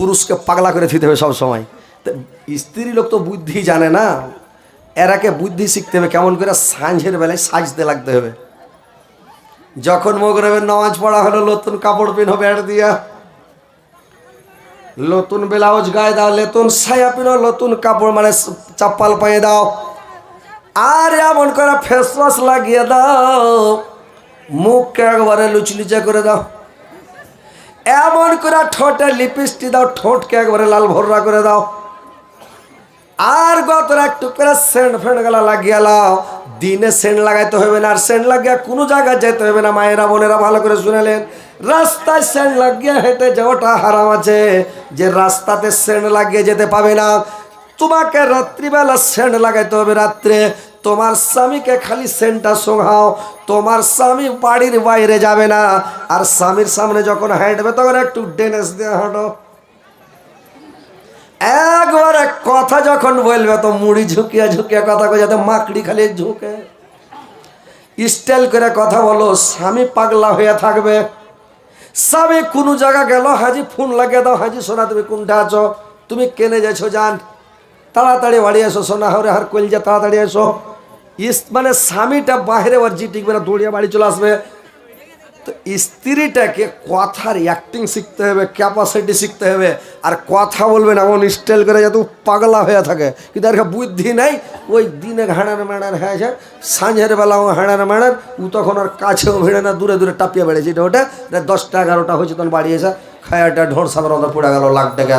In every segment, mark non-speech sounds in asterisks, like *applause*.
পুরুষকে পাগলা করে দিতে হবে সবসময় স্ত্রী লোক তো বুদ্ধি জানে না। এরাকে বুদ্ধি শিখতে হবে, কেমন করে সাঁঝের বেলায় সাজতে লাগতে হবে। যখন মগরবের নামাজ পড়া হলো, নতুন কাপড় পিন হবে আর দিয়া। নতুন ব্লাউজ গায়ে দাও, নতুন সায়া পিনো, নতুন কাপড় মানে চাপ্পাল পায়ে দাও। আর এমন করে ফেস ওয়াশ লাগিয়ে দাও। মুখকে একবারে লুচলুচে করে দাও। এমন করে ঠোঁটে লিপিস্টি দাও, ঠোঁটকে একবারে লাল ভররা করে দাও। আর গত একটু করে সেন্ট ফেন্ট গেলা লাগিয়ে লাও দিনে সেন্ট লাগাইতে হবে না, আর সেন্ট লাগিয়ে কোনো জায়গায় যেতে হবে না, মায়েরা, বোনেরা ভালো করে শুনেলেন। রাস্তায় সেন্ট লাগিয়ে হেঁটে যাওয়াটা হারাম আছে। যে রাস্তাতে সেন্ট লাগিয়ে যেতে পাবে না তোমাকে রাত্রিবেলা সেন্ট লাগাইতে হবে রাত্রে। তোমার স্বামীকে খালি সেন্টটা শোঙাও তোমার স্বামী বাড়ির বাইরে যাবে না। আর স্বামীর সামনে যখন হাঁটবে, তখন একটু ডেনেস দিয়ে হাঁটো। একবারে কথা যখন বলবে, তো মুড়ি ঝুঁকিয়ে ঝুঁকিয়ে কথা কয়ে যাতে মাকড়ি খালি ঝুঁকে। স্টাইল করে কথা বলো, স্বামী পাগলা হয়ে থাকবে। স্বামী কোনো জায়গা গেল, হাজি ফোন লাগিয়ে দাও, হাজি সোনা, তুমি কোনটা আছো? তুমি কেনে যাচ্ছ জান? তাড়াতাড়ি বাড়ি এসো, সোনা হরে হার কইল যা তাড়াতাড়ি এসো। ইস মানে স্বামীটা বাইরে ওর জি টিকবে না দৌড়িয়ে বাড়ি চলে আসবে। তো স্ত্রীটাকে কথার অ্যাক্টিং শিখতে হবে ক্যাপাসিটি শিখতে হবে, আর কথা বলবে না, এমন স্টাইল করে যাতে পাগলা হয়ে থাকে। কিন্তু আর বুদ্ধি নাই, ওই দিনে হাঁড়ার মাড়ার হয়েছে সাঁঝের বেলা ও হাঁড়ার মাড়ার ও তখন আর কাছেও ভিড়ে না, দূরে দূরে টাপিয়ে বেড়েছে, এটা ওটা। দশটা এগারোটা হয়েছে, তখন বাড়ি এসে খায়াটা ঢোর সাধারণত পড়ে গেল লাখ টাকা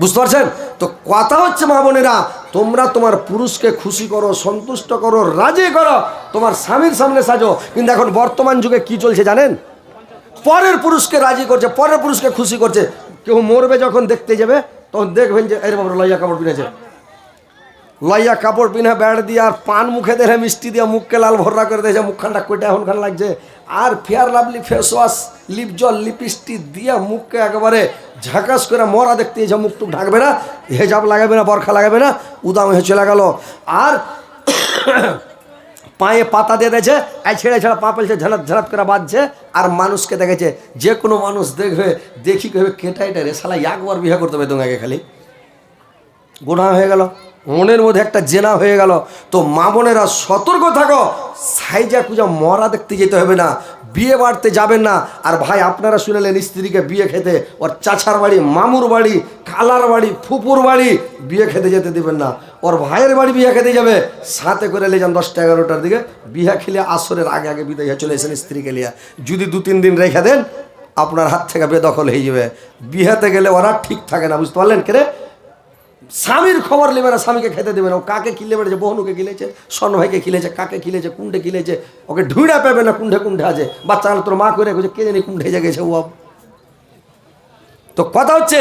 বুঝতে পারছেন? তো কথা হচ্ছে, মা বোনেরা, তোমরা তোমার পুরুষকে খুশি করো, সন্তুষ্ট করো, রাজি করো, তোমার স্বামীর সামনে সাজো। কিন্তু এখন বর্তমান যুগে কি চলছে জানেন? পরের পুরুষকে রাজি করছে, পরের পুরুষকে খুশি করছে। কেউ মরবে যখন দেখতে যাবে, তখন দেখবেন যে এর লইয়া কাপড় পিনেছে। লইয়া কাপড় পিনে ব্যাট দিয়ে আর পান মুখে দেখে মিষ্টি দিয়ে মুখকে লাল ভররা করে দিয়েছে মুখখানটা কইটা এখন খান লাগছে। আর fair lovely face wash, lip জল, লিপস্টিক দিয়ে মুখকে একেবারে ঝাঁকাস করে মরা দেখতে এসে মুখ টুক ঢাকবে না, হেজাব লাগাবে না, বরখা লাগাবে না, উদাম হয়ে চলে গেল। আর *coughs* পায়ে পাতা দিয়ে দিয়েছে এই ছেড়ে ছেড়ে পা পেলছে ঝাড়াত ঝাড়াত করে বাঁধছে, আর মানুষকে দেখেছে, যে কোনো মানুষ দেখবে, দেখি কবে কেটাইটা রে, শালা একবার বিয়ে করতে হবে তোমাকে খালি। গুণা হয়ে গেল। মনের মধ্যে একটা জেনা হয়ে গেল। তো মা বোনেরা সতর্ক থাকো। সাইজা কুজা মরা দেখতে যেতে হবে না। বিয়ে বাড়তে যাবেন না। আর ভাই, আপনারা শুনেলেন স্ত্রীকে বিয়ে খেতে। ওর চাচার বাড়ি, মামুর বাড়ি কালার বাড়ি, ফুপুর বাড়ি বিয়ে খেতে যেতে দেবেন না। ওর ভাইয়ের বাড়ি বিয়ে খেতে যাবে। সাথে করে এলে যান দশটা এগারোটার দিকে। বিয়ে খেলে আসরের আগে আগে বিদায় চলে এসেন স্ত্রীকে লিয়া যদি দু তিন দিন রেখে দেন, আপনার হাত থেকে বেদখল হয়ে যাবে। বিয়েতে গেলে ওরা ঠিক থাকে না, বুঝতে পারলেন কেরে স্বামীর খবর নেবে না, স্বামীকে খেতে দেবে না। ও কাকে কিলে বেড়েছে বহনুকে কিলেছে স্বর্ণ ভাইকে কিলেছে, কাকে কিলেছে, কুণ্ডে কিলেছে, ওকে ঢুইড়া পাবে না কুণ্ঠে কুণ্ঠে আছে। বাচ্চা তোর মা করে কে জানি কুণ্ঠে যে গেছে ও তো কথা হচ্ছে,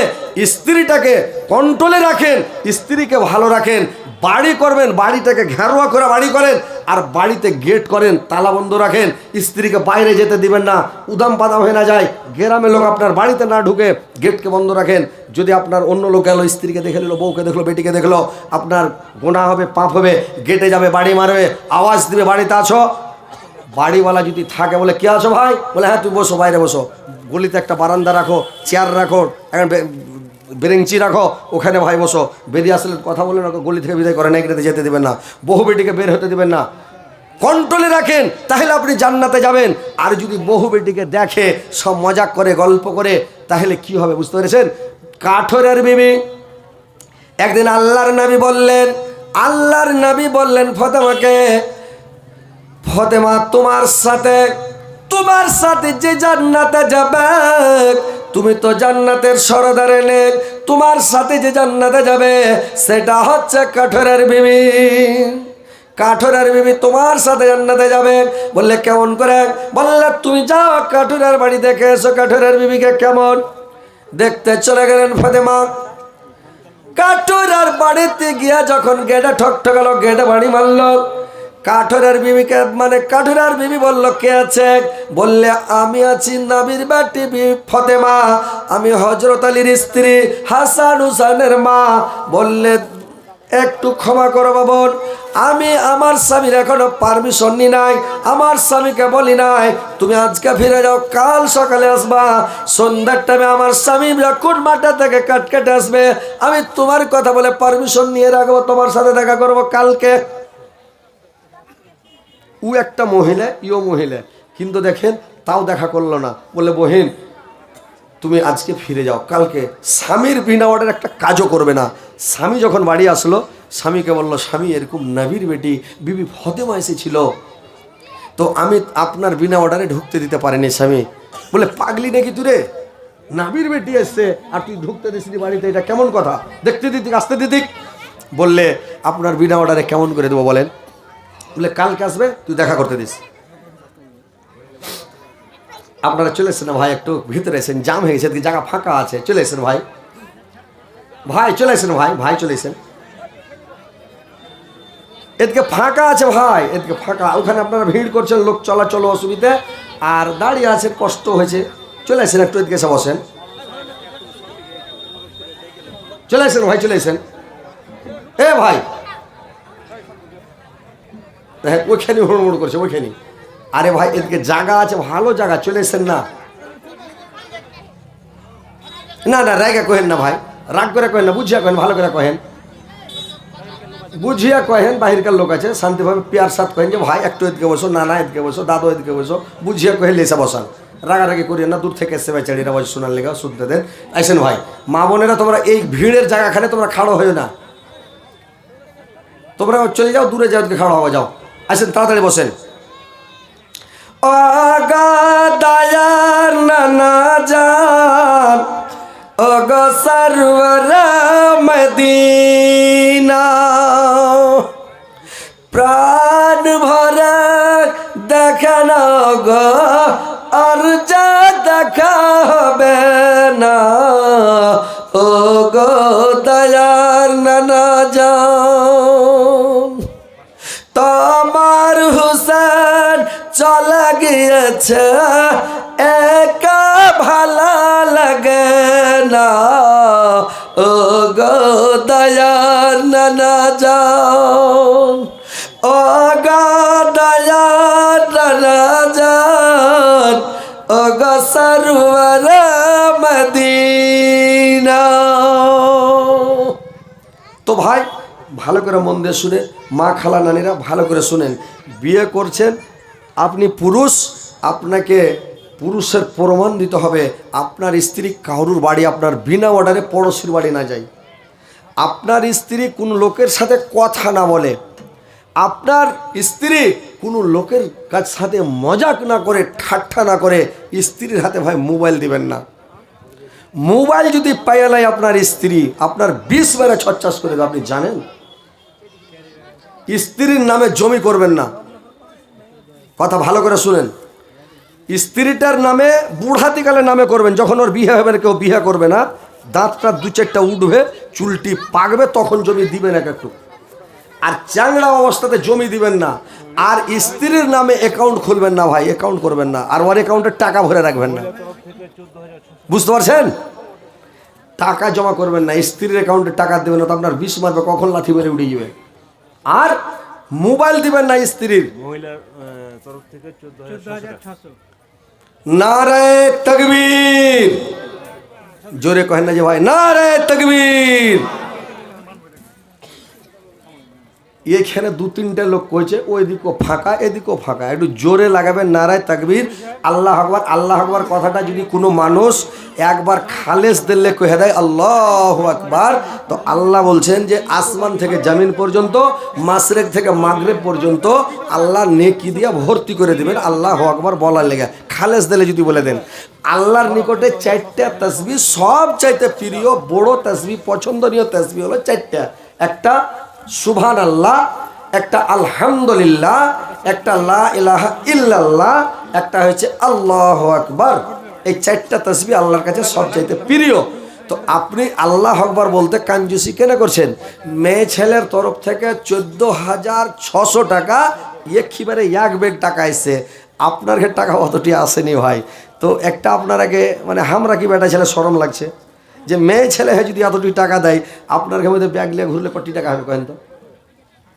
স্ত্রীটাকে কন্ট্রোলে রাখেন, স্ত্রীকে ভালো রাখেন। বাড়ি করবেন, বাড়িটাকে ঘেরোয়া করে বাড়ি করেন, আর বাড়িতে গেট করেন, তালা বন্ধ রাখেন, স্ত্রীকে বাইরে যেতে দিবেন না, উদাম পাদাম হয়ে না যায়, গ্রামের লোক আপনার বাড়িতে না ঢুকে গেটকে বন্ধ রাখেন, যদি আপনার অন্য লোক গেলো স্ত্রীকে দেখে নিল, বউকে দেখল, বেটিকে দেখল, আপনার গোনা হবে, পাপ হবে, গেটে যাবে, বাড়ি মারবে, আওয়াজ দিবে, বাড়িতে আছো? বাড়িওয়ালা যদি থাকে বলে, কে আছো ভাই? বলে হ্যাঁ তুই বসো, বাইরে বসো। গলিতে একটা বারান্দা রাখো, চেয়ার রাখো, এখন বেরেঞ্চি রাখো, ওখানে ভাই বসো। বেরিয়ে আসলে কথা বলে রাখো, গলি থেকে বিদায় করে নাইকেতে যেতে দেবেন না। বহু বেটিকে বের হতে দেবেন না। কন্ট্রোলে রাখেন, তাহলে আপনি জান্নাতে যাবেন। আর যদি বহু বেটিকে দেখে, সব মজাক করে, গল্প করে, তাহলে কি হবে বুঝতে পেরেছেন? কাঠরের বিবি। একদিন আল্লাহর নবী বললেন, আল্লাহর নবী বললেন, ফতেমাকে, ফতেমা তোমার সাথে তোমার সাথে যে জান্নাতে যাবে, তুমি তো জান্নাতের সরদার এলে তোমার সাথে যে জান্নাতে যাবে, সেটা হচ্ছে কাঠোরের বিবি। কাঠরের বিবি তোমার সাথে জান্নাতে যাবে। বললে, কেমন করে? বললে, তুমি যাও, কাঠুরের বাড়ি দেখে এসো, কাঠরের বিবিকে কেমন? দেখতে চলে গেলেন ফতেমা। কাঠুরার বাড়িতে গিয়া যখন গেটে ঠক ঠকালো গেটে বাড়ি মারলো কাঠুরের বিবিকে মানে কাঠুরার বিবি বলল, কে আছে? বললে, আমি আছি নাবির বাটি ফতেমা। আমি হজরত আলীর স্ত্রী হাসান হুসানের মা। বললে, একটু ক্ষমা করো বাবন। আমি আমার স্বামীর এখনও পারমিশন নি নাই, আমার স্বামীকে বলি নাই। তুমি আজকে ফিরে যাও, কাল সকালে আসবা। সন্ধ্যার টাইমে আমার স্বামী যখন মাঠে থেকে কাট কেটে আসবে? আমি তোমার কথা বলে পারমিশন নিয়ে রাখব, তোমার সাথে দেখা করব কালকে। ও একটা মহিলা, ইও মহিলা। কিন্তু দেখেন, তাও দেখা করল না। বলে বহিন, তুমি আজকে ফিরে যাও। কালকে স্বামীর বিনা অর্ডার একটা কাজও করবে না। স্বামী যখন বাড়ি আসলো, স্বামীকে বলল, স্বামী, এরকম নাবির বেটি, বিবি ফতেমা এসেছিল। তো আমি আপনার বিনা অর্ডারে ঢুকতে দিতে পারিনি, স্বামী। বলে পাগলি নাকি তুই রে? নাবির বেটি এসছে, আর তুই ঢুকতে দিসনি বাড়িতে, এটা কেমন কথা? দেখতে দিতিক আসতে দিতিক বললে, আপনার বিনা অর্ডারে কেমন করে দেবো বলেন? বলে কালকে আসবে, তুই দেখা করতে দিস। আপনারা চলে এসেছেন ভাই, একটু ভিতরে এসেন জাম হয়ে গেছে জায়গা ফাঁকা আছে, চলে এসেন ভাই। ভাই, চলে এসেন ভাই ভাই চলে এসেন এদিকে ফাঁকা আছে ভাই, এদিকে ফাঁকা। ওখানে আপনারা ভিড় করছেন, লোক চলাচল অসুবিধে, আর দাঁড়িয়ে আছে কষ্ট হয়েছে। চলে এসেন একটু এদিকে এসে বসেন। চলে আসেন ভাই, চলে এসেন এ ভাই হ্যাঁ ওইখানে হুড়মুড় করছে, ওইখানে। আরে ভাই, এদিকে জায়গা আছে, ভালো জায়গা চলে এসেন না। না না, রায়গা কহেন না ভাই, রাগ করে কহেন না, বুঝিয়া কহেন, ভালো করে কহেন। বুঝিয়া কহেন, বাহিরকার লোক আছে, শান্তিভাবে পিয়ার সাথ কহেন যে, ভাই, একটু এদিকে বসো, নানা এদিকে বসো, দাদু এদিকে বসো। বুঝিয়া কহে, লেসা বসান। রাগারাগি করিয়ে না, দূর থেকে এসে বেচারিরা বসে শোনার লেগা, শুনতে দেন। আসেন ভাই, মা বোনেরা তোমরা এই ভিড়ের জায়গাখানে তোমরা খাড়ো হয়ে না। তোমরা চলে যাও, দূরে যাও খাড়ো হওয়া যাও। আসেন, তাড়াতাড়ি বসেন। অগাদায়ার নানা যান অগ সর্বর মদিনা। প্রাণ ভরে দেখেন গো আর যা দেখা হবে। গিয়েছে একা ভালো লাগে না। ও গো দয়ার নানা যান ও গো দয়ার নানা যান ও গো সরোবর মদিনা। তো ভাই, ভালো করে মন দিয়ে শুনে, মা খালা নানিরা ভালো করে শুনেন। বিয়ে করছেন আপনি পুরুষ, আপনাকে পুরুষের প্রমাণ দিতে হবে, আপনার স্ত্রী কারুর বাড়ি, আপনার বিনা অর্ডারে পড়োশির বাড়ি না যায়। আপনার স্ত্রী কোনো লোকের সাথে কথা না বলে। আপনার স্ত্রী কোনো লোকের কাছ সাথে মজাক না করে, ঠাট্টা না করে, স্ত্রীর হাতে ভাই মোবাইল দিবেন না। মোবাইল যদি পাইয়ালাই আপনার স্ত্রী, আপনার বিষ বেড়ে ছচ্চাস করে আপনি জানেন? স্ত্রীর নামে জমি করবেন না। কথা ভালো করে শুনেন। স্ত্রীটার নামে বুড়াতিকালে নামে করবেন, যখন ওর বিয়ে হবে না কেউ বিয়ে করবে না, দাঁতটা দু চারটা উঠবে, চুলটি পাকবে, তখন জমি দিবেন এক একটু। আর চ্যাংড়া অবস্থাতে জমি দিবেন না। আর স্ত্রীর নামে অ্যাকাউন্ট খুলবেন না ভাই অ্যাকাউন্ট করবেন না। আর ওর অ্যাকাউন্টে টাকা ভরে রাখবেন না। বুঝতে পারছেন? টাকা জমা করবেন না, স্ত্রীর অ্যাকাউন্টে টাকা দেবেন না, তো আপনার বিষ মারবে, কখন লাঠি মেরে উঠে যাবে। আর মোবাইল দিবেন না স্ত্রীর। মহিলার তরফ থেকে চোদ্দ হাজার ছশো টাকা। নারে তকবীর জোরে কহেন না যে ভাই নারে তকবীর এখানে দু তিনটে লোক কইছে, ওইদিকও ফাঁকা, এদিকও ফাঁকা। একটু জোরে লাগাবেন নারায় তাকবীর। আল্লাহ আকবার আল্লাহ আকবার কথাটা যদি কোনো মানুষ একবার খালেস দিলে কহে দেয়, আল্লাহ আকবার। তো আল্লাহ বলছেন যে, আসমান থেকে জামিন পর্যন্ত, মাসরেক থেকে মাগরেব পর্যন্ত আল্লাহ নেকি দিয়ে ভর্তি করে দিবেন। আল্লাহ আকবার বলার লেগে। খালেস দিলে যদি বলে দেন। আল্লাহর নিকটে চারটা তসবি সব চাইতে প্রিয়, বড় তসবি পছন্দনীয় তসবি হলো চারটা। একটা সুবহান আল্লাহ একটা আলহামদুলিল্লাহ, একটা লা ইলাহা ইল্লাল্লাহ, একটা হচ্ছে আল্লাহ আকবার। এই চারটা তসবি আল্লাহর কাছে সবচাইতে প্রিয়। তো আপনি আল্লাহ আকবার বলতে কাঞ্জুসি কেন করছেন? মেয়ে ছেলের তরফ থেকে চোদ্দ হাজার ছশো টাকা একেবারে এক বেগ টাকা এসছে। আপনার টাকা অতটি আসেনি ভাই। তো একটা আপনার আগে মানে হামরা কি বেটা ছেলে, সরম লাগছে? যে মেয়ে ছেলে হয়ে যদি এতটুকু টাকা দেয়, আপনার মধ্যে ব্যাগ নিয়ে ঘুরলে কটি টাকা হবে কেন তো?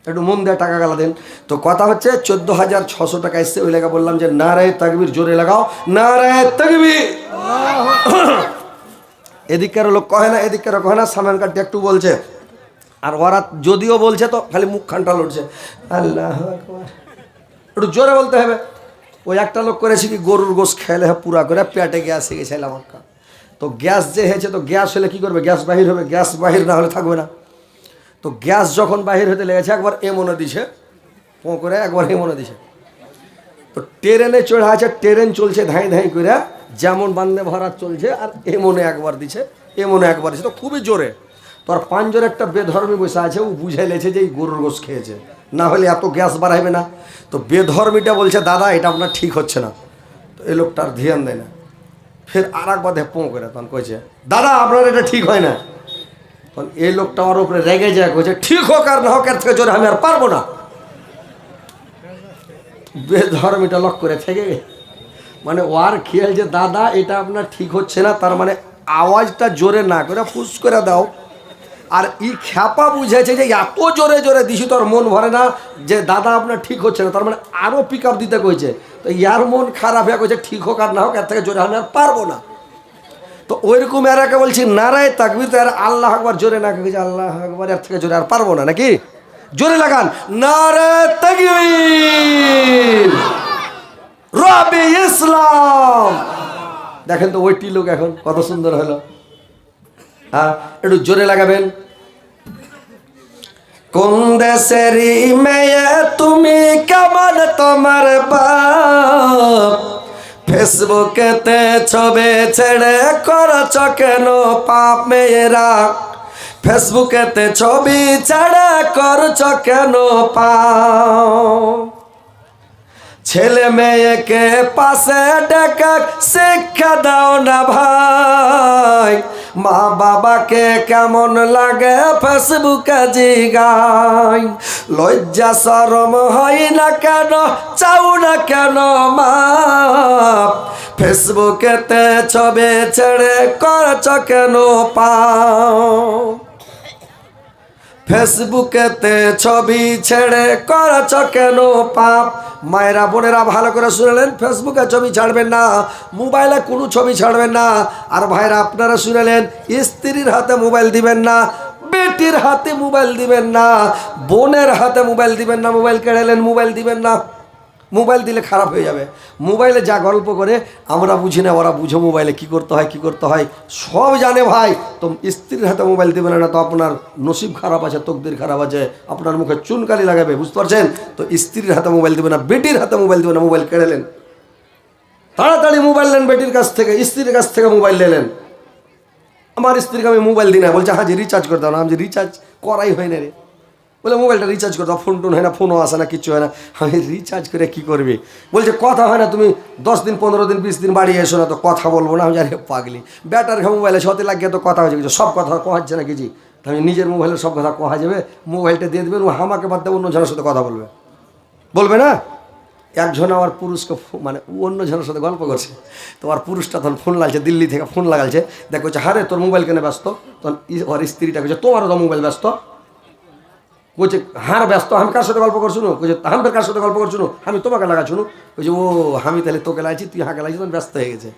একটু মন দেয় টাকা গালা দেন। তো কথা হচ্ছে চোদ্দ হাজার ছশো টাকা এসছে, ওই লেখা বললাম যে নারায় তাকবির, জোরে লাগাও। নারায় তাকবির! *coughs* এদিককার লোক কহে না এদিককার কহে না সামান কাটতে একটু বলছে। আর ওরা যদিও বলছে তো, খালি মুখ খানটা লড়ছে। আল্লাহ একটু জোরে বলতে হবে। ওই একটা লোক করেছে কি, গরুর গোস খেলে পুরা করে পেটে গিয়ে গেছে আমাকে তো গ্যাস যে হয়েছে, তো গ্যাস হলে কি করবে? গ্যাস বাহির হবে, গ্যাস বাহির না হলে থাকবে না। তো গ্যাস যখন বাহির হতে লেগেছে, একবার এ মনে দিছে, পো করে একবার এ মনে দিছে। তো ট্রেনে চড়া আছে, ট্রেন চলছে ধাই ধাই করে, যেমন বান্দে ভারত চলছে, আর এ মনে একবার দিছে এ মনে একবার দিছে। তো খুবই জোরে। তোর পাঁচজোর একটা বেধর্মী বসে আছে, ও বুঝে লেছে যে এই গরুর গোস খেয়েছে। না হলে এত গ্যাস বাড়াইবে না। তো বেধর্মীটা বলছে, দাদা, এটা আপনার ঠিক হচ্ছে না। তো এই লোকটার ধ্যান দেয় না। ফের আর একবার দেখ পোঁ করে তখন কইছে, দাদা, আপনার এটা ঠিক হয় না। তখন এই লোকটা আমার উপরে রেগে যায়, কইছে, ঠিক হোক আর না হোক, এর থেকে জোরে আমি আর পারব না। বেধর্মীটা লক করে থেকে মানে ওয়ার খেয়াল যে, দাদা, এটা আপনার ঠিক হচ্ছে না। তার মানে আওয়াজটা জোরে না করে ফুস করে দাও। আর ই খ্যাপা বুঝেছে যে এত জোরে জোরে দিছি তোর মন ভরে না, যে দাদা আপনার ঠিক হচ্ছে না। তার মানে আরও পিক আপ দিতে কইছে। তো ইয়ার মন খারাপ হয়ে কইছে, ঠিক হোক আর না হোক, এর থেকে জোরে আমি আর পারব না। তো ওইরকম এরাকে বলছি, নারায় তাকবির, তো আর আল্লাহ একবার জোরে না কইছে, আল্লাহ একবার এর থেকে জোরে আর পারব না, নাকি? জোরে লাগান। নারায় তাকবীর। রবি ইসলাম। দেখেন তো ওইটি লোক এখন কত সুন্দর হলো। হ্যাঁ একটু জোরে লাগাবেন। কোন দেশেরই মেয়ে তুমি কেমন তোমার বাপ? ফেসবুকেতে ছবে ছেড়ে করছ কেন পাপ মেয়েরা? ফেসবুকেতে ছবি ছেড়ে করছ কেন পাপ? ছেলে মেয়েকে পাশে ডেকে শিক্ষা দাও না ভাই। মা বাবাকে কেমন লাগে ফেসবুকে জিগাই। লজ্জা সরম হয় না কেন, চাও না কেন মা? ফেসবুকেতে ছবে ছেড়ে করছ কেন পাও ফেসবুকেতে ছবি ছেড়ে করাছ কেন পাপ? মায়েরা, বোনেরা, ভালো করে শুনেলেন ফেসবুকে ছবি ছাড়বেন না, মোবাইলে কোনো ছবি ছাড়বেন না। আর ভাইরা, আপনারা শুনেলেন স্ত্রীর হাতে মোবাইল দিবেন না, বেটির হাতে মোবাইল দিবেন না, বোনের হাতে মোবাইল দিবেন না, মোবাইল কেড়েলেন মোবাইল দিবেন না। মোবাইল দিলে খারাপ হয়ে যাবে। মোবাইলে যা গল্প করে, আমরা বুঝি না, ওরা বুঝে মোবাইলে কি করতে হয়, কি করতে হয়। সব জানে ভাই, তো স্ত্রীর হাতে মোবাইল দেবে না তো আপনার নসিব খারাপ আছে, তকদির খারাপ আছে, আপনার মুখে চুনকালি লাগাবে, বুঝতে পারছেন? তো স্ত্রীর হাতে মোবাইল দেবে না, বেটির হাতে মোবাইল দেবে না, মোবাইল কেড়েলেন তাড়াতাড়ি মোবাইল নেন বেটির কাছ থেকে, স্ত্রীর কাছ থেকে মোবাইল নিলেন আমার স্ত্রীকে আমি মোবাইল দিই না, বলছে হ্যাঁ যে রিচার্জ করে দাও না। আমি যে রিচার্জ করাই হয় না রে। বলে, মোবাইলটা রিচার্জ করে দাও ফোন টোন হয় না ফোনও আসে না, কিচ্ছু হয় না। আমি রিচার্জ করে কি করবে? বলছে, কথা হয় না, তুমি দশ দিন, পনেরো দিন, বিশ দিন বাড়ি এসো না, তো কথা বলব না। আমি জানি, পাগলি। ব্যাটার মোবাইলে সতে লাগিয়ে তো কথা হয়েছে, কিছু সব কথা কোহাচ্ছে না কিছু। আমি নিজের মোবাইলের সব কথা কোহা যাবে, মোবাইলটা দিয়ে দেবেন ও আমাকে বাদ দেবে অন্য জনের সাথে কথা বলবে। বলবে না? একজন আমার পুরুষকে মানে ও অন্য জনের সাথে গল্প করছে। তো আর পুরুষটা তখন ফোন লাগছে দিল্লি থেকে ফোন লাগালছে। দেখো হচ্ছে হারে তোর মোবাইল কেনে ব্যস্ত? তখন ওর স্ত্রীটা কইছে, তোমারও তো মোবাইল ব্যস্ত? বলছে হার ব্যস্ত, আমি কার সাথে গল্প করছ বলছে আমি কার সাথে গল্প করছ আমি তোমাকে লাগাচ্ছ না? বলছে ও, আমি তাহলে তোকে লাগাচ্ছি, তুই হাঁকে লাগছি তখন ব্যস্ত হয়ে গেছে।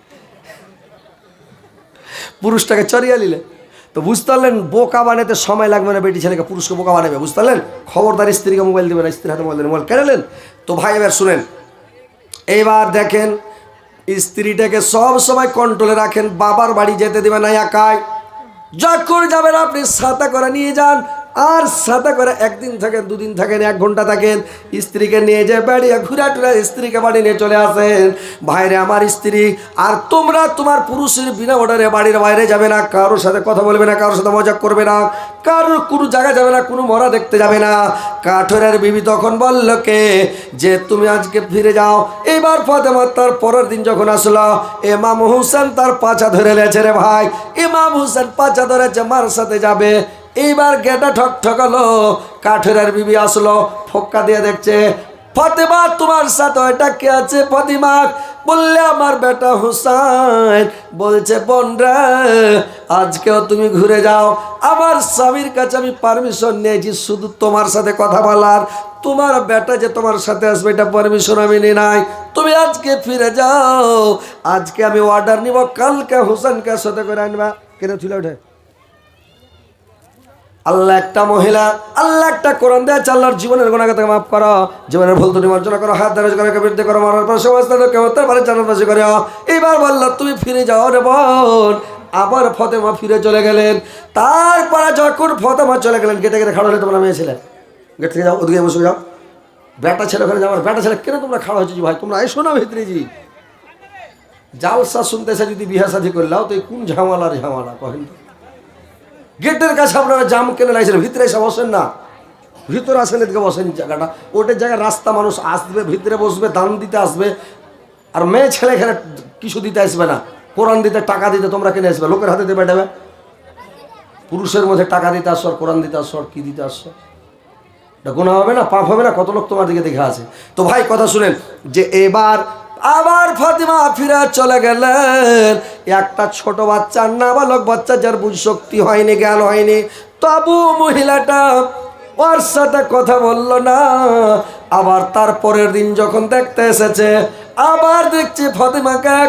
পুরুষটাকে চড়িয়ে নিলে। তো বুঝতে পারলেন, বোকা বানাতে সময় লাগবে না বেটি ছেলেকে, পুরুষকে বোকা বানাবে, বুঝতে পারলেন? খবরদার স্ত্রীকে মোবাইল দেবে না, স্ত্রীর হাতে মোবাইল দেবেন মোবাইল কেড়েলেন তো ভাই, এবার শুনেন। এইবার দেখেন, স্ত্রীটাকে সব সময় কন্ট্রোলে রাখেন, বাবার বাড়ি যেতে দেবে না একাই। যখন যাবেন আপনি সাথে করে নিয়ে যান আর সাথে করে একদিন থাকেন, দুদিন থাকেন, এক ঘণ্টা থাকেন, স্ত্রীকে নিয়ে যে বাড়ি ঘুরা টুরা স্ত্রীকে বাড়ি নিয়ে চলে আসেন। বাইরে আমার স্ত্রী, আর তোমরা তোমার পুরুষের বিনা অর্ডারে বাড়ির বাইরে যাবে না, কারোর সাথে কথা বলবে না, কারোর সাথে মজা করবে না, কারোর কোনো জায়গায় যাবে না, কোনো মরা দেখতে যাবে না। কাঠরের বিবি তখন বলল, কে? যে তুমি আজকে ফিরে যাও। এবার ফতেমা তার পরের দিন যখন আসলো এমাম হুসেন তার পাছা ধরে লেছে রে ভাই, ইমাম হুসেন পাছা ধরেছে, মার সাথে যাবে। এইবার গেটা ঠক ঠকালো, কাঠের বিবি আসলো, ফক্কা দিয়ে দেখছে, ফতেমা, তোমার সাথে ওইটা কে আছে? ফতিমা, বললে আমার বেটা হুসাইন। বলছে বোনরা আজকেও তুমি ঘুরে যাও। আমার স্বামীর কাছে আমি পারমিশন নিয়েছি, শুধু তোমার সাথে কথা বলার। তোমার বেটা যে তোমার সাথে আসবে, এটা পারমিশন আমি নিয়ে নাই। তুমি আজকে ফিরে যাও। আজকে আমি অর্ডার নিব, কালকে হুসেনকে সাথে করে আনবা। কেন ছিল ওঠে আল্লাহ একটা মহিলা, আল্লাহ একটা কোরআন দেয় আল্লাহর জীবনের গুণাগাতকে মাফ করো, জীবনের ভুল ত্রুটি মার্জনা করো, হাত দারাজ করে বিরুদ্ধে করো, মারার পর সমস্ত কেমতের বাড়ি জানার পাশে করো। এইবার বলল, তুমি ফিরে যাও রে বোন। আবার ফতেমা ফিরে চলে গেলেন। তারপরে যখন ফতেমা চলে গেলেন গেটে গেটে খাড়া হলে তোমরা মেয়ে ছিলেন গেট থেকে যাও, ওদিকে বসে যাও। বেটা ছেলে ওখানে যাও বেটা ছেলে কেন তোমরা খাড়া হয়েছে? ভাই, তোমরা এসো না ভিতরে জি জালসা শুনতেছে, যদি বিহা শাদি করলাও তো কোন ঝামেলার ঝামেলা? কহেন তো গেটের কাছে আপনারা জাম কেনে লাগছিলেন ভিতরে এসে বসেন না। ভিতরে আসেন, এদিকে বসেন জায়গাটা। ওটার জায়গায় রাস্তা মানুষ আসবে, ভিতরে বসবে, দান দিতে আসবে। আর মেয়ে ছেলে এখানে কিছু দিতে আসবে না। কোরআন দিতে, টাকা দিতে তোমরা কিনে আসবে? লোকের হাতে দেবে দেবে। পুরুষের মধ্যে টাকা দিতে আসছো আর কোরআন দিতে আসছো আর কি দিতে আসছো এটা গুণা হবে না, পাপ হবে না? কত লোক তোমার দিকে দেখে আছে। তো ভাই, কথা শুনেন, যে এবার আবার ফাতিমা ফিরে চলে গেলেন। একটা ছোট বাচ্চা, নাবালক বাচ্চা, যার বুঝ শক্তি হয়নি, জ্ঞান হয়নি। তবু মহিলাটা ওর সাথে কথা বলল না। আবার তারপরের দিন যখন দেখতে এসেছে, আবার দেখছি ফাতিমাকে।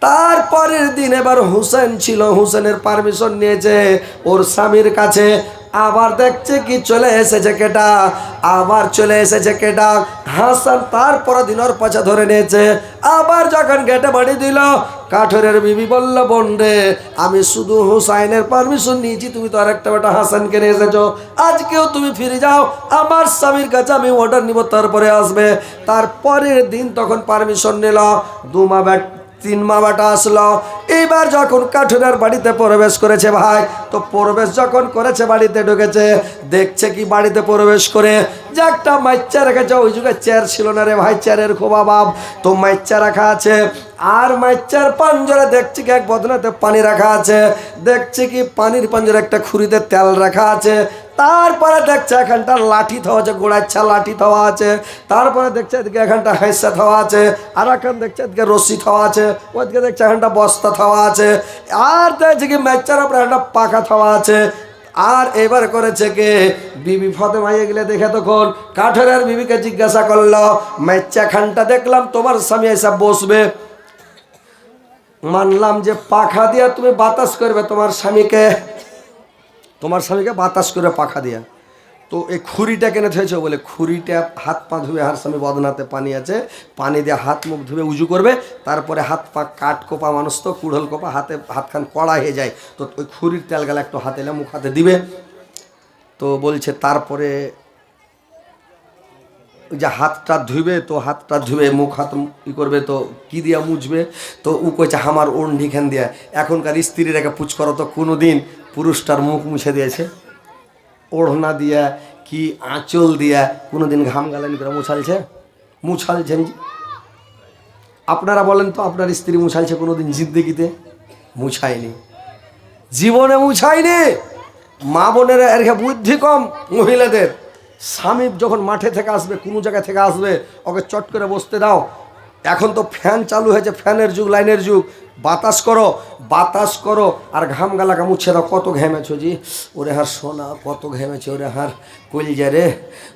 তারপরের দিন এবার হুসেন ছিল। হুসেনের পারমিশন নিয়েছে ওর স্বামীর কাছে। আবার দেখছে কি চলে এসেছে কেটা আবার চলে এসেছে কেটা হাসান তারপরে দিন ওর পাছা ধরে নিয়েছে। আবার যখন গেটে বাড়ি দিল, কাঠরের বিবি বলল বন্ডে আমি শুধু হুসাইনের পারমিশন নিয়েছি, তুমি তো আরেকটা বেটা হাসানকে নিয়ে এসেছ। আজকেও তুমি ফিরে যাও, আমার স্বামীর কাছে আমি অর্ডার নিব, তারপরে আসবে। তারপরের দিন তখন পারমিশন নিল, দুমা ব্যাট তিন মা বেটা আসলো। এইবার যখন কাঠুরার বাড়িতে প্রবেশ করেছে ভাই, তো প্রবেশ যখন করেছে বাড়িতে ঢুকেছে, দেখছে কি বাড়িতে প্রবেশ করে যে একটা মাইচা রেখেছে, ওই যুগে চেয়ার ছিল না রে ভাই, চেয়ারের খুব অভাব। তো মাইচা রাখা আছে। আর মাইচার পাঞ্জরে দেখছি কি এক বদনাতে পানি রাখা আছে। দেখছি কি পানির পাঞ্জরে একটা খুরিতে তেল রাখা আছে। তারপরে দেখছে এখানটা লাঠি থাওয়া আছে গোড়াচ্ছা লাঠি থাওয়া আছে। তারপরে দেখছে এদিকে এখানটা হাঁসা থাওয়া আছে। আর এখান দেখছে এদিকে রশি থাওয়া আছে। ওদিকে দেখছে এখানটা বস্তা থাওয়া আছে। আর দেখছে কি মেচার উপরে একটা পাখা থাওয়া আছে। আর এবার করেছে কে? বিবি ফতেমা গেলে দেখে তখন কাঠের বিবিকে জিজ্ঞাসা করল মেচ্চা খানটা দেখলাম তোমার স্বামী এসব বসবে। মানলাম যে পাখা দিয়া তুমি বাতাস করবে তোমার স্বামীকে। তোমার স্বামীকে বাতাস করে পাখা দিয়া। তো এই খুরিটা কেনে থেয়েছে বলে? খুরিটা হাত পা ধুয়ে হার স্বামী বদনাতে পানি আছে। পানি দিয়ে হাত মুখ ধুয়ে উজু করবে, তারপরে হাত পা কাঠ কোপা মানুষ তো কুড়ল কোপা, হাতে হাতখান কড়া হয়ে যায়। তো ওই খুরির তেল গেলে একটু হাতে এলে মুখ হাতে দিবে। তো বলছে, তারপরে যে হাতটা ধুবে তো হাতটা ধুবে মুখ হাত ই করবে, তো কি দিয়া মুছবে তো উ কইছে, আমার ওড়নি খান দিয়া। এখনকার স্ত্রী রেখে পুচ করো তো কোনো দিন পুরুষটার মুখ মুছে দিয়েছে। ওড়না দিয়া কি আঁচল দিয়া কোনো দিন ঘাম গালেন করে মুছালছে মুছালছেন আপনারা বলেন তো আপনার স্ত্রী মুছালছে কোনো দিন জিদ্দিগিতে মুছায়নি জীবনে মুছায়নি মা বোনেরা এর বুদ্ধি কম মহিলাদের। স্বামী যখন মাঠে থেকে আসবে, কোনো জায়গা থেকে আসবে, ওকে চট করে বসতে দাও। এখন তো ফ্যান চালু হয়েছে, ফ্যানের যুগ, লাইনের যুগ। বাতাস করো বাতাস করো। আর ঘাম গালাকা মুছে দাও কত ঘেমেছো জি? ওরে হার সোনা, কত ঘেমেছে, ওরে হার কলিজা রে,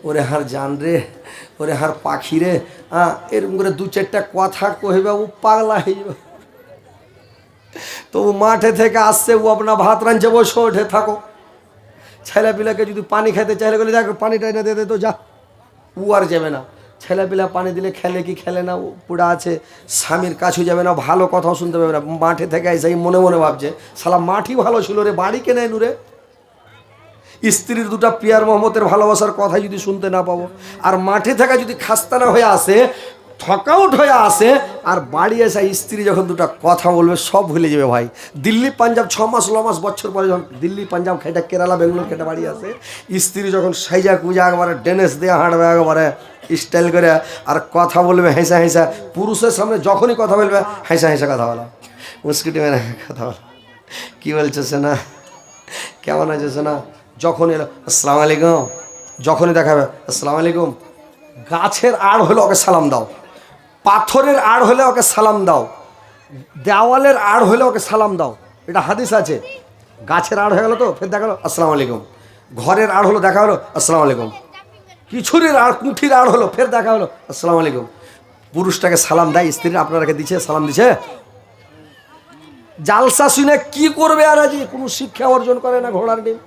ওরে হার জান রে, ওরে হার পাখি রে। হ্যাঁ এরকম করে দু চারটা কথা কহিবে ও পাগলা হয়ে যাবে। তো ও মাঠে থেকে আসছে, ও আপনার ভাত রাঁধছে, বসে, ওঠে, থাকো। ছেলেপিলাকে যদি পানি খেতে চাইলে, বলে, দেখো, পানিটা এনে দে, তো যা। ও আর যাবে না। ছেলেপিলা পানি দিলে খেলে কি খেলে না পুরা আছে, স্বামীর কাছে যাবে না, ভালো কথাও শুনতে পাবে না। মাঠে থেকে এসে মনে মনে ভাবছে সালা মাঠই ভালো ছিল রে, বাড়ি কেনে নুরে? স্ত্রীর দুটা পিয়ার মোহাম্মতের ভালোবাসার কথা যদি শুনতে না পাবো, আর মাঠে থাকা যদি খাস্তানা হয়ে আসে থকাউট হয়ে আসে, আর বাড়ি এসে স্ত্রী যখন দুটা কথা বলবে, সব ভুলে যাবে ভাই। দিল্লি, পাঞ্জাব, ছ মাস, ন মাস, বছর পরে যখন দিল্লি, পাঞ্জাব খেটে কেরালা, বেঙ্গলোর খেটে বাড়ি আসে, স্ত্রী যখন সাইজা কুজা একবারে ডেনেস দিয়ে হাঁটবে একবারে, স্টাইল করে, আর কথা বলবে হেসা হেসা, পুরুষের সামনে যখনই কথা বলবে, হেসা হেসা কথা বলা। মুস্কিটি মেরে কথা বলা। কী বলছে সে না কেমন আছে শোনা যখন এলো, আসসালামু আলাইকুম। যখনই দেখাবে, আসসালামু আলাইকুম। গাছের আড় হলো ওকে সালাম দাও। পাথরের আড় হলে ওকে সালাম দাও। দেওয়ালের আড় হলে ওকে সালাম দাও। এটা হাদিস আছে। গাছের আড় হয়ে গেলো তো, ফের দেখা হলো, আসসালামু আলাইকুম। ঘরের আড় হলো, দেখা হলো, আসসালাম আলাইকুম। কিছুরের আড়, কুঠির আড় হলো, ফের দেখা হলো, আসসালামু আলাইকুম। পুরুষটাকে সালাম দেয়, স্ত্রী আপনারাকে দিচ্ছে সালাম দিচ্ছে জালসা শুনে কি করবে আর আজ? কোনো শিক্ষা অর্জন করে না ঘোড়ার ডিম।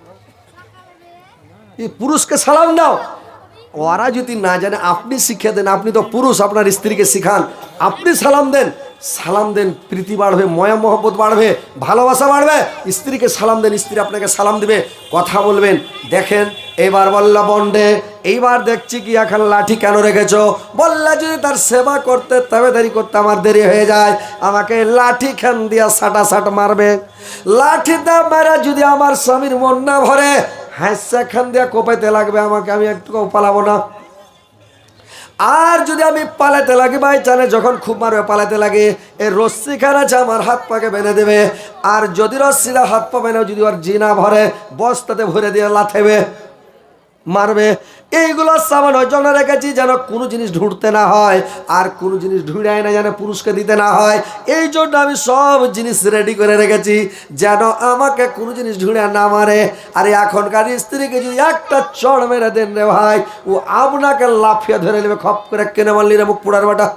এই পুরুষকে সালাম দাও। ওরা যদি না জানে, আপনি শিক্ষা দেন, আপনি তো পুরুষ, আপনার স্ত্রীকে শিখান। আপনি সালাম দেন সালাম দেন, প্রীতি বাড়বে, ময়া মহব্বত বাড়বে, ভালোবাসা বাড়বে, স্ত্রীকে সালাম দেন, স্ত্রী আপনাকে সালাম দিবে, কথা বলবেন। দেখেন, এবার বললা বন্ডে, এইবার দেখছি কি এখন লাঠি কেন রেখেছ? বললা যদি তার সেবা করতে তবে দেরি করতে আমার দেরি হয়ে যায়। আমাকে লাঠি খান দিয়া সাটা সাট মারবে। লাঠি দা মারা যদি আমার স্বামীর মন না ভরে হাসা খান দেয়া কোপাইতে লাগবে আমাকে, আমি একটু পালাবো না। আর যদি আমি পালাতে লাগি ভাই জানে যখন খুব মারবে পালাতে লাগে। এ রশ্মি খানা আছে, আমার হাত পাকে বেঁধে দেবে। আর যদি রশ্মিরা হাত পা বেঁধে, যদি ওর জিনা ভরে, বস্তাতে ভরে দিয়ে লাথেবে, মারবে এইগুলো সামান ওই জন্য রেখেছি যেন কোনো জিনিস ঢুঁড়তে না হয় আর কোনো জিনিস ঢুঁড়ায় না যেন পুরুষকে দিতে না হয়। এই জন্য আমি সব জিনিস রেডি করে রেখেছি যেন আমাকে কোনো জিনিস ঢুঁড়ে না মারে। আর এখনকার স্ত্রীকে যদি একটা চড় মেরে দেন রে ভাই, ও আপনাকে লাফিয়ে ধরে নেবে, খপ করে কেনে মারলি রে মুখ পোড়ার বাটা।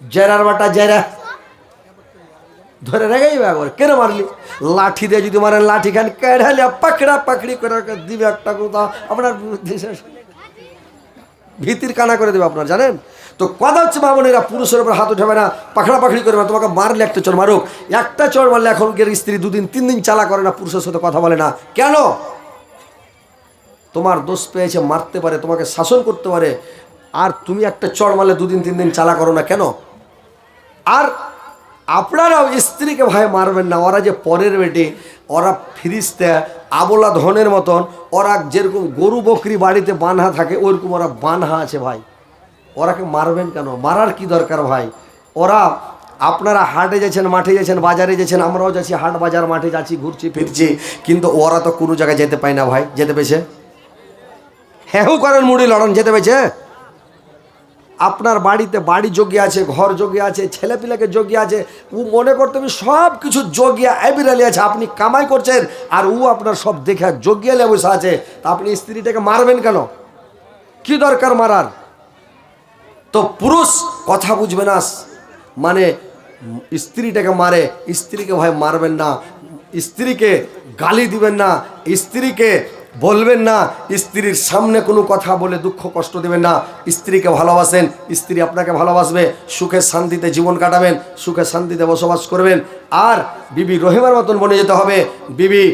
জেরার বাটা, জেরা। ধরে রেখেই একবার কেন মারলি? লাঠি দিয়ে যদি মারেন, লাঠি খান কেড়ালিয়া পাকড়া পাকড়ি করে দিবে একটা কোথাও আপনার ভীতির কানা করে দেবে আপনার, জানেন? তো কথা হচ্ছে মামনেরা পুরুষের উপর হাত উঠাবে না পাখড়া পাখড়ি করবে না, তোমাকে মারলে একটা চোর মারুক। একটা চোর মারলে এখন গের স্ত্রী দুদিন, তিন দিন চালা করে না, পুরুষের সাথে কথা বলে না। কেন? তোমার দোষ পেয়েছে, মারতে পারে, তোমাকে শাসন করতে পারে। আর তুমি একটা চড় মারলে দুদিন, তিন দিন চালা করো না, কেন? আর আপনারাও স্ত্রীকে ভাই মারবেন না, ওরা যে পরের বেটে, ওরা ফিরিস্তে, আবলা ধনের মতন, ওরা যেরকম গরু বকরি বাড়িতে বানহা থাকে, ওরকম ওরা বানহা আছে ভাই। ওরাকে মারবেন কেন? মারার কি দরকার ভাই? ওরা আপনারা হাটে যাচ্ছেন, মাঠে যাচ্ছেন, বাজারে যাচ্ছেন, আমরাও যাচ্ছি, হাট বাজার, মাঠে যাচ্ছি, ঘুরছি, ফিরছি, কিন্তু ওরা তো কোনো জায়গায় যেতে পায় না ভাই, যেতে পেয়েছে? হ্যাঁ করেন মুড়ি লড়ন, যেতে পেয়েছে? আপনার বাড়িতে বাড়ি যোগ্য আছে, ঘর যোগ্য আছে, ছেলেপিলাকে যোগ্য আছে, ও মনে করতে আমি সব কিছু যোগ্য অ্যাবিরালি আছে, আপনি কামাই করছেন আর ও আপনার সব দেখে যোগ্যালে বসে আছে। তা আপনি স্ত্রীটাকে মারবেন কেন? কি দরকার মারার? তো পুরুষ কথা বুঝবে না মানে স্ত্রীটাকে মারে, স্ত্রীকে ভাই মারবেন না, স্ত্রীকে গালি দিবেন না, স্ত্রীকে বলবেন না, স্ত্রীর সামনে কোনো কথা বলে দুঃখ কষ্ট দেবেন না। স্ত্রীকে ভালোবাসেন, স্ত্রী আপনাকে ভালোবাসবে, সুখে শান্তিতে জীবন কাটাবেন, সুখে শান্তিতে বসবাস করবেন। আর বিবি রহিমার মতন বনে যেতে হবে, বিবি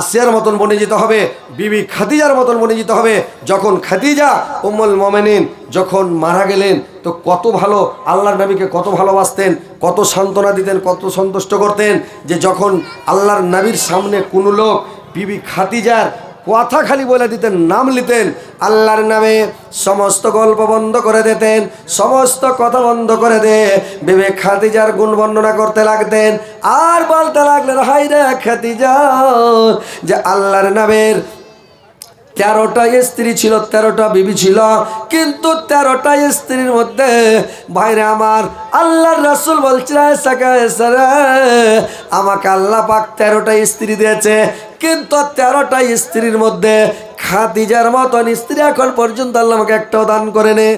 আসিয়ার মতন বনে যেতে হবে, বিবি খাদিজার মতন বনে যেতে হবে। যখন খাদিজা উম্মুল মমেনিন যখন মারা গেলেন, তো কত ভালো আল্লাহর নবীকে কত ভালোবাসতেন, কত সান্ত্বনা দিতেন, কত সন্তুষ্ট করতেন যে যখন আল্লাহর নবীর সামনে কোনো লোক বিবি খাদিজার কথা খালি বলে দিতেন, নাম নিতেন আল্লাহর নামে সমস্ত গল্প বন্ধ করে দিতেন, সমস্ত কথা বন্ধ করে দে। বিবেক খাতিজার গুণ বর্ণনা করতে লাগতেন, আর বলতে লাগলেন হাই রে খাতিজা যে আল্লাহর নামের তেরোটা স্ত্রী ছিল, তেরোটা বিবি ছিল। কিন্তু তেরোটা স্ত্রীর মধ্যে, ভাইরে আমার আল্লাহ রাসুল বলছে আমাকে আল্লাহ পাক তেরোটা স্ত্রী দিয়েছে। কিন্তু তেরোটা স্ত্রীর মধ্যে খাদিজার মতন স্ত্রী এখন পর্যন্ত আল্লাহ আমাকে একটাও দান করেনি।